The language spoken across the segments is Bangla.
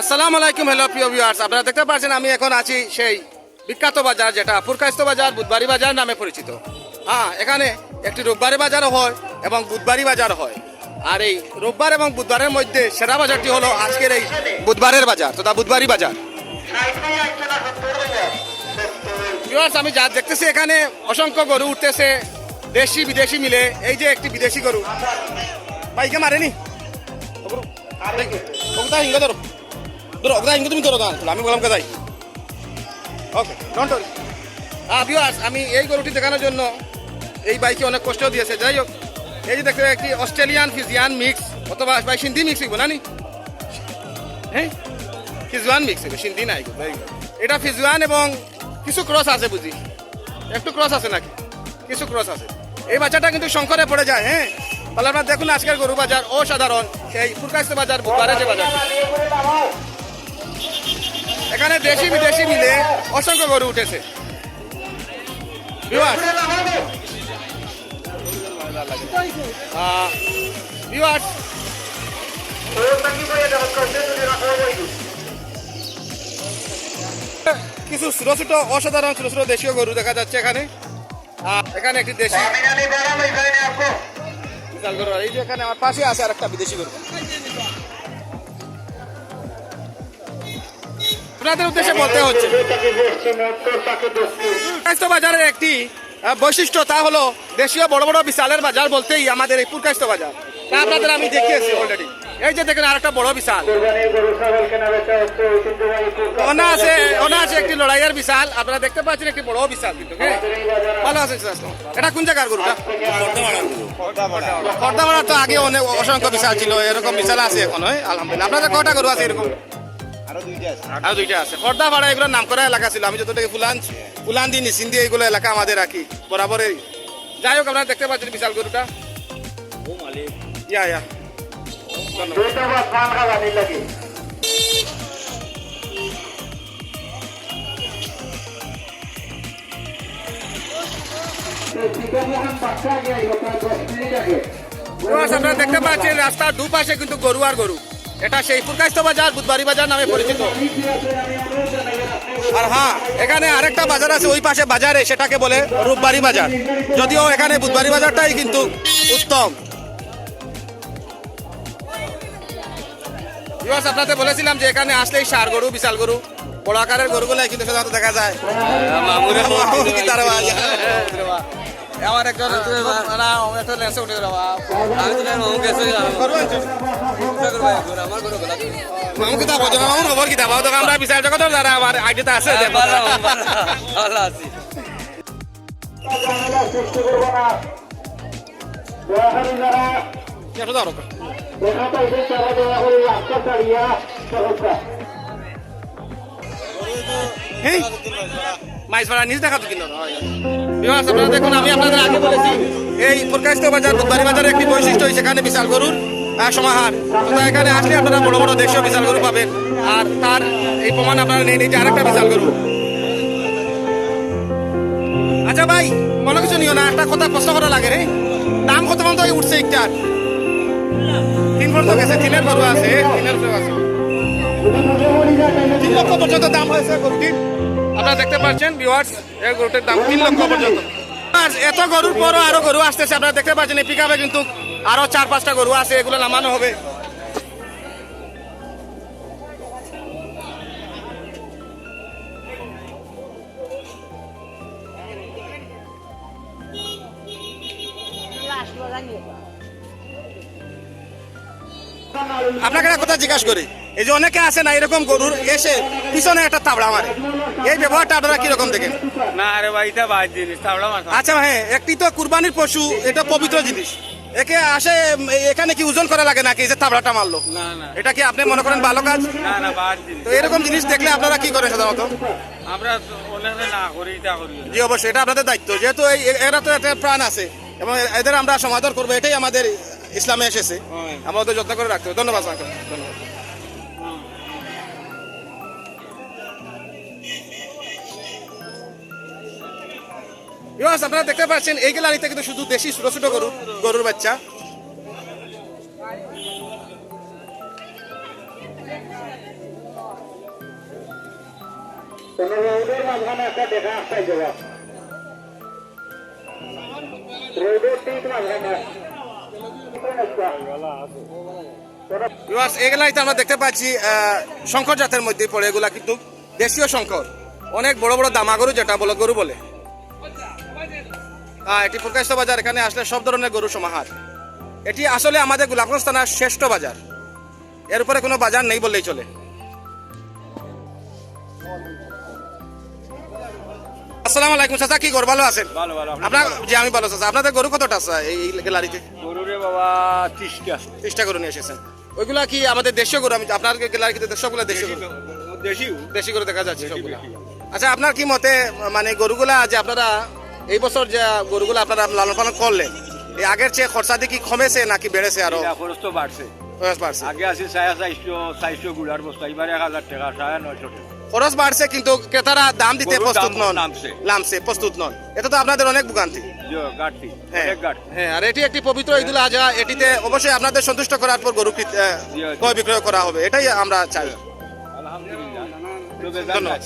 আসসালামু আলাইকুম হ্যালো প্রিয় ভিউয়ার্স আপনারা দেখতে পাচ্ছেন আমি এখন আছি সেই বিখ্যাত বাজার, যেটা পুরকাস্ত বাজার, বুধবাড়ি বাজার নামে পরিচিত। হ্যাঁ এখানে একটি রোববারি বাজারও হয় এবং বুধবারি বাজার হয়। আর এই রোববার এবং বুধবারের মধ্যে সেরা বাজারটি হলো আজকের এই বুধবারের বাজার, তথা বুধবারি বাজার। ভিউয়ার্স আমি যা দেখতেছি এখানে অসংখ্য গরু উঠতেছে, দেশি, বিদেশি মিলে। এই যে একটি বিদেশি গরু। বাইকে মারেনি? তুমি ধরো আমি বললাম কোথায়? ওকে ডোন্ট ভিউয়ার্স আমি এই গরুটি দেখানোর জন্য এই বাইকে অনেক কষ্ট দিয়েছে। যাই হোক, এই যে দেখতে একটি অস্ট্রেলিয়ান ফিজিয়ান মিক্স, অথবা ভাই সিন্ধি মিক্স হইব না নি হ্যাঁ? ফিজুয়ান মিক্স সিন্ধি নাই এটা ফিজুয়ান এবং কিছু ক্রস আছে বুঝি? একটু ক্রস আছে নাকি? কিছু ক্রস আছে। এই বাচ্চাটা কিন্তু শঙ্করে পড়ে যায় হ্যাঁ? তাহলে আপনার দেখুন আজকের গরু বাজার অসাধারণ। সেই ফুরকাস্ত বাজার বুধবারে বাজার। এখানে দেশি বিদেশি মিলে অসংখ্য গরু উঠেছে। Viewers, কিছু ছোট ছোট অসাধারণ ছোট ছোট দেশীয় গরু দেখা যাচ্ছে এখানে। আহ, এখানে একটি দেশি এখানে আমার পাশে আছে আর একটা বিদেশি উদ্দেশ্যে বলতে হচ্ছে বাজারের একটি বৈশিষ্ট্য তা হলো দেশীয় বড় বড় বিশালের বাজার বলতেই আমাদের এই পুরকাস্ত বাজার। তা আপনাদের আমি দেখিয়েছি অলরেডি এই যে দেখেন আরেকটা বড় বিশাল। ওনা আছে ওনা আছে একটি লড়াইয়ের বিশাল। আপনারা দেখতে পাচ্ছেন একটি বড় বিশাল কিন্তু হ্যাঁ? ভালো আছে এটা কোন জায়গার গরুটা? খর্দামারা তো আগে অনেক অসংখ্য বিশাল ছিল, এরকম বিশাল আছে এখন, হয়? আলহামদুলিল্লাহ। আপনাদের কটা গরু আছে এরকম? আরও দুইটা আছে। খর্দা ভাড়া এগুলো নাম করা এলাকা ছিল, আমি যতটুকু ফুলান ফুলান দি নিসিন্দি এইগুলো এলাকা আমাদের রাখি বরাবরই যাই হোক, আপনারা দেখতে পাচ্ছেন বিশাল গরুটা। ইয়া ইয়া। আপনারা দেখতে পাচ্ছেন, রাস্তার দুপাশে কিন্তু গরু আর গরু। এটা সেই ফুরকাস্ত বাজার বুধবারি বাজার নামে পরিচিত। আর হ্যাঁ এখানে আরেকটা বাজার আছে, ওই পাশে বাজারে, সেটাকে বলে রূপবাড়ি বাজার। যদিও এখানে বুধবারি বাজারটাই কিন্তু উত্তম। ভিউয়ার্স, আপনাদের বলেছিলাম যে এখানে আসলেই সার গরু বিশাল গরু। বড় আকারের গরুগুলো কিন্তু সাধারণত দেখা যায়। আমার একজন লেন্সে উঠে মামু কিতাব হতো খবর কিতাব। আমরা বিচার জগত যারা আমার আইডিতে আছে। হেই, মাইস ভাড়া নিজ দেখা তো বিভাগ আপনারা দেখুন আমি আপনাদের আগে বলেছি এই প্রকাশিত বাজার বুধবারি বাজারের একটি বৈশিষ্ট্য সেখানে বিশাল গরুর সমাহার তো এখানে আসলে আপনারা বড় বড় দেশীয় বিশাল গরু পাবেন আর তার এই প্রমাণ আপনারা নিয়ে নিচ্ছে আরেকটা বিশাল গরু আচ্ছা ভাই মনে কিছু নিও না একটা কথা প্রশ্ন করা লাগে রে দাম কত মতো উঠছে একটার তিন পর্যন্ত গেছে, তিনের গরু আছে, তিনের আছে। তিন লক্ষ পর্যন্ত দাম হয়েছে গরুটির। আপনারা দেখতে পাচ্ছেন ভিউয়ার্স এই গরুটির দাম তিন লক্ষ পর্যন্ত। এত গরুর পরও আরও গরু আসতেছে, আপনারা দেখতে পাচ্ছেন, এই পিকআপে কিন্তু আরও চার পাঁচটা গরু আছে, এগুলো নামানো হবে। আপনাকে একটা কথা জিজ্ঞাসা করি। এই যে অনেকে আছে না এরকম গরুর এসে পিছনে একটা তাবড়া মারে। এই ব্যবহারটা আপনারা কীরকম দেখেন? না রে ভাই এটা বাদ জিনিস তাবলা মাথা আচ্ছা হ্যাঁ একটি তো কুরবানির পশু এটা পবিত্র জিনিস। একে আসে এখানে কি ওজন করা লাগে নাকি যে তাবড়াটা মারলো? না না। এটা কি আপনি মনে করেন ভালো কাজ? না না বাদ জিনিস। তো এরকম জিনিস দেখলে আপনারা কি করেন সাধারণত? আমরা অনেকে না করি এটা করি। জি অবশ্যই এটা আপনাদের দায়িত্ব। যেহেতু এরা তো একটা প্রাণ আছে এবং এদের আমরা সমাদর করব এটাই আমাদের ইসলামে এসেছে। আমাদের যত্ন করে রাখতে হবে। ধন্যবাদ আঙ্কেল ধন্যবাদ। আপনারা দেখতে পাচ্ছেন এই গ্যালারিতে কিন্তু শুধু দেশি ছোট ছোট গরু গরুর বাচ্চা। রোডের মাঝখানে। একটা দেখা এই গ্যালারিতে আমরা দেখতে পাচ্ছি শঙ্কর জাতের মধ্যে পড়ে, এগুলা কিন্তু দেশীয় শঙ্কর। অনেক বড় বড় দামা গরু যেটা বলো, গরু বলে। এটি প্রকাশ্য বাজার, এখানে আসলে সব ধরনের গরু সমাহার। এটি আসলে আমাদের গোলাপগঞ্জ থানার শ্রেষ্ঠ বাজার। এর উপরে কোনো বাজার নেই বললেই চলে। আসসালামু আলাইকুম চাচা কি গরু ভালো আছেন? ভালো ভালো আপনার যে আমি ভালো চাচা। আপনাদের গরু কতটা আছে এই গ্যালারিতে? গরুরে বাবা ত্রিশটা। চেষ্টা করে নিয়ে এসেছেন। ওইগুলা কি আমাদের দেশীয় গরু? আমি আপনার গ্যালারিতে সবগুলা দেশীয় গরু। দেশি দেশি গরু দেখা যাচ্ছে সবগুলা। আচ্ছা আপনার কি মতে মানে গরুগুলা যে আপনারা এই বছর যে গরুগুলা আপনারা লালন পালন করলেন এই আগের চেয়ে খরচা দিয়ে কি কমেছে নাকি বেড়েছে আরও? খরচ তো বাড়ছে। খরচ বাড়ছে। আগে আছে সাড়ে চারশো চারশো গুড়ার বস্তা এবার এক হাজার টাকা সাড়ে নয়শো টাকা। খরচ বাড়ছে কিন্তু ক্রেতারা দাম দিতে প্রস্তুত নন। নামছে। প্রস্তুত নন। এটা তো আপনাদের অনেক ভোগান্তি। হ্যাঁ। হ্যাঁ আর এটি একটি পবিত্র ঈদুল আজহা। এটিতে অবশ্যই আপনাদের সন্তুষ্ট করার পর গরু। ক্রয় বিক্রয় করা হবে। এটাই আমরা চাই। আলহামদুলিল্লাহ। ধন্যবাদ।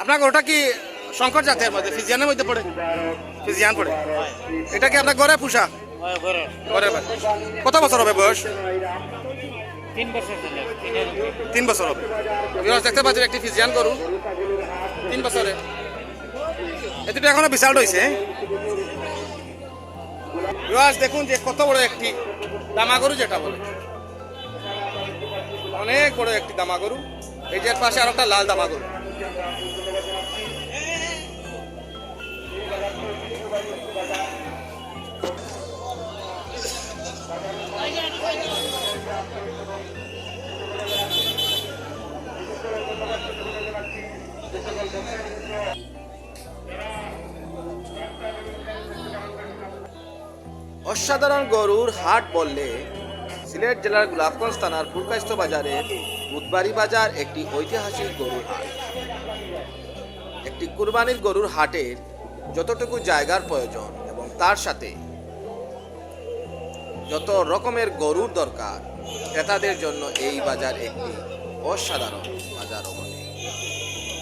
আপনার ওটা কি শঙ্কর জাতের মধ্যে? ফিজিয়ানের মধ্যে পড়ে? ফিজিয়ান পড়ে। এটা কি আপনার ঘরে পুষা? ঘরে কত বছর হবে বয়স? তিন বছর হবে। দেখতে পাচ্ছেন একটি ফিজিয়ান গরু। তিন বছরে। এটি এখনও বিশাল রয়েছে বিরস দেখুন যে কত বড় একটি দামা গরু যেটা বলে। অনেক বড় একটি দামা গরু এই যে পাশে আর একটা লাল দামা গরু অসাধারণ গরুর হাট বললে সিলেট জেলার গোলাপগঞ্জ থানার ফুলকাস্ত বাজারের বুধবাড়ি বাজার একটি ঐতিহাসিক গরুর হাট। একটি কুরবানির গরুর হাটের যতটুকু জায়গার প্রয়োজন এবং তার সাথে যত রকমের গরুর দরকার, ক্রেতাদের জন্য এই বাজার একটি অসাধারণ বাজার বটে।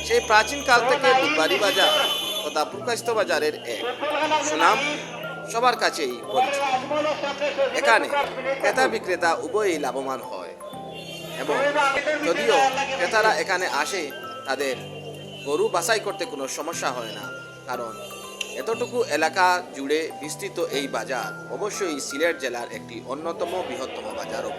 সেই প্রাচীনকাল থেকে বুধবাড়ি বাজার তথা ফুলকাস্ত বাজারের এক সুনাম সবার কাছেই পরিচিত এখানে ক্রেতা বিক্রেতা উভয়ই লাভবান হয় এবং যদিও ক্রেতারা এখানে আসে, তাদের গরু বাছাই করতে কোনো সমস্যা হয় না। কারণ এতটুকু এলাকা জুড়ে বিস্তৃত এই বাজার অবশ্যই সিলেট জেলার একটি অন্যতম বৃহত্তম বাজারও